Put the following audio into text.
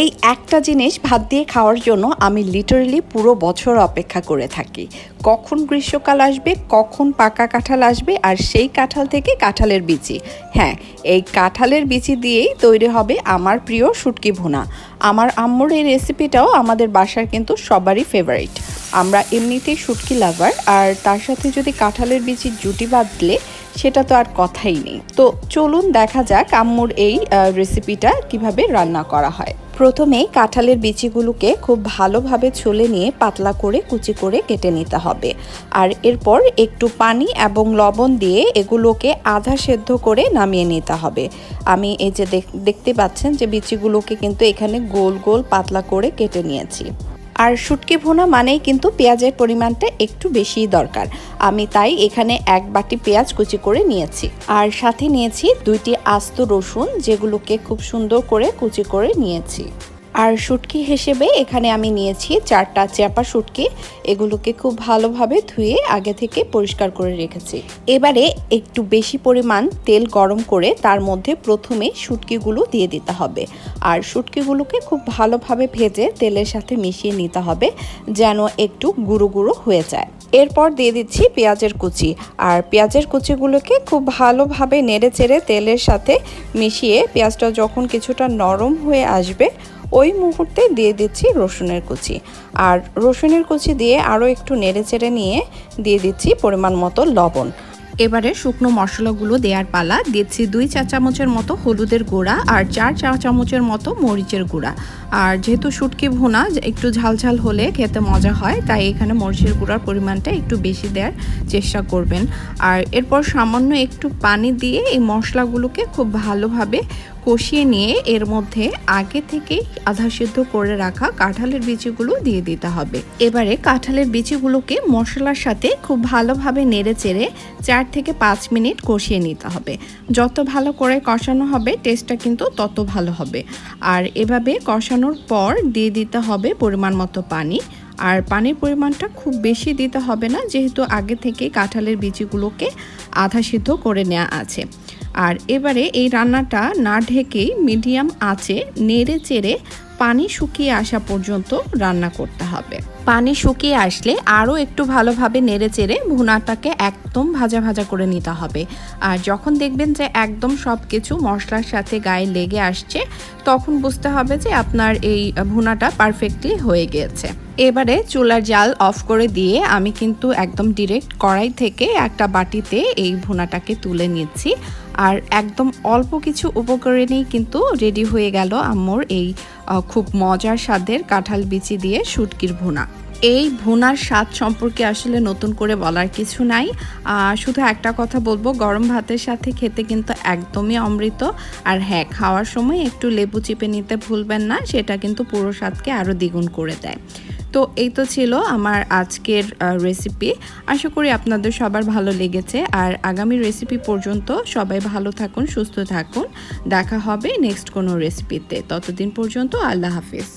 এই একটা জিনিস ভাত দিয়ে খাওয়ার জন্য আমি লিটারেলি পুরো বছর অপেক্ষা করে থাকি। কখন গ্রীষ্মকাল আসবে, কখন পাকা কাঁঠাল আসবে, আর সেই কাঁঠাল থেকে কাঁঠালের বিচি। হ্যাঁ এই কাঁঠালের বিচি দিয়েই তৈরি হবে আমার প্রিয় শুটকি ভুনা। আমার আম্মুর এই রেসিপিটাও আমাদের বাসার কিন্তু সবারই ফেভারিট আমরা এমনিতেই শুটকি লাভার আর তার সাথে যদি কাঁঠালের বিচির জুটি বাঁধলে সেটা তো আর কথাই নেই। তো চলুন দেখা যাক আম্মুর এই রেসিপিটা কীভাবে রান্না করা হয়। প্রথমে কাঁঠালের বিচিগুলোকে খুব ভালোভাবে ছুলে নিয়ে পাতলা করে কুচি করে কেটে নিতে হবে। আর এরপর একটু পানি এবং লবণ দিয়ে এগুলোকে আধা সেদ্ধ করে নামিয়ে নিতে হবে। আমি এই যে দেখ- দেখতে পাচ্ছেন যে বিচিগুলোকে কিন্তু এখানে গোল গোল পাতলা করে কেটে নিয়েছি। আর শুটকি ভোনা মানেই কিন্তু পেঁয়াজের পরিমাণটা একটু বেশি দরকার। আমি তাই এখানে এক বাটি পেঁয়াজ কুচি করে নিয়েছি। আর সাথে নিয়েছি দুইটি আস্ত রসুন, যেগুলোকে খুব সুন্দর করে কুচি করে নিয়েছি। আর শুটকি হিসেবে এখানে আমি নিয়েছি চারটা চাপা শুটকি। এগুলোকে খুব ভালোভাবে ধুয়ে আগে থেকে পরিষ্কার করে রেখেছি। এবারে একটু বেশি পরিমাণ তেল গরম করে তার মধ্যে প্রথমে শুটকিগুলো দিয়ে দিতে হবে। আর শুটকিগুলোকে খুব ভালোভাবে ভেজে তেলের সাথে মিশিয়ে নিতে হবে যেন একটু গুঁড়ো গুঁড়ো হয়ে যায়। এরপর দিয়ে দিচ্ছি পেঁয়াজের কুচি। আর পেঁয়াজের কুচিগুলোকে খুব ভালোভাবে নেড়ে চেড়ে তেলের সাথে মিশিয়ে পেঁয়াজটা যখন কিছুটা নরম হয়ে আসবে ওই মুহূর্তে দিয়ে দিচ্ছি রসুনের কুচি। আর রসুনের কুচি দিয়ে আরও একটু নেড়ে চেড়ে নিয়ে দিয়ে দিচ্ছি পরিমাণ মতো লবণ। এবারে শুকনো মশলাগুলো দেওয়ার পালা দিচ্ছি দুই চা চামচের মতো হলুদের গুঁড়া আর চার চা চামচের মতো মরিচের গুঁড়া। আর যেহেতু শুটকি ভুনা, একটু ঝালঝাল হলে খেতে মজা হয়, তাই এখানে মরিচের গুঁড়ার পরিমাণটা একটু বেশি দেওয়ার চেষ্টা করবেন। আর এরপর সামান্য একটু পানি দিয়ে এই মশলাগুলোকে খুব ভালোভাবে কষিয়ে নিয়ে এর মধ্যে আগে থেকেই আধা সিদ্ধ করে রাখা কাঁঠালের বিচিগুলো দিয়ে দিতে হবে। এবারে কাঁঠালের বিচিগুলোকে মশলার সাথে খুব ভালোভাবে নেড়ে চেড়ে চার থেকে পাঁচ মিনিট কষিয়ে নিতে হবে। যত ভালো করে কষানো হবে টেস্টটা কিন্তু তত ভালো হবে। আর এভাবে কষানোর পর দিয়ে দিতে হবে পরিমাণ মতো পানি। আর পানির পরিমাণটা খুব বেশি দিতে হবে না, যেহেতু আগে থেকে কাঁঠালের বিচিগুলোকে আধা সিদ্ধ করে নেওয়া আছে। আর এবারে এই রান্নাটা না ঢেকেই মিডিয়াম আঁচে নেড়ে চেড়ে পানি শুকিয়ে আসা পর্যন্ত রান্না করতে হবে। পানি শুকিয়ে আসলে আরও একটু ভালোভাবে নেড়ে চেড়ে ভুনাটাকে একদম ভাজা ভাজা করে নিতে হবে। আর যখন দেখবেন যে একদম সব কিছু মশলার সাথে গায়ে লেগে আসছে, তখন বুঝতে হবে যে আপনার এই ভুনাটা পারফেক্টলি হয়ে গিয়েছে। এবারে চুলার জাল অফ করে দিয়ে আমি কিন্তু একদম ডিরেক্ট কড়াই থেকে একটা বাটিতে এই ভুনাটাকে তুলে নিচ্ছি। আর একদম অল্প কিছু উপকরণেই কিন্তু রেডি হয়ে গেল আম্মুর এই খুব মজার স্বাদের কাঁঠাল বিচি দিয়ে শুটকির ভুনা। এই ভুনার স্বাদ সম্পর্কে আসলে নতুন করে বলার কিছু নাই। শুধু একটা কথা বলব, গরম ভাতের সাথে খেতে কিন্তু একদমই অমৃত। আর হ্যাঁ খাওয়ার সময় একটু লেবু চিপে নিতে ভুলবেন না, সেটা কিন্তু পুরো স্বাদকে আরও দ্বিগুণ করে দেয়। তো এই তো ছিল আমার আজকের রেসিপি আশা করি আপনাদের সবার ভালো লেগেছে। আর আগামী রেসিপি পর্যন্ত সবাই ভালো থাকুন, সুস্থ থাকুন। দেখা হবে নেক্সট কোনো রেসিপিতে ততদিন পর্যন্ত আল্লাহ হাফিজ।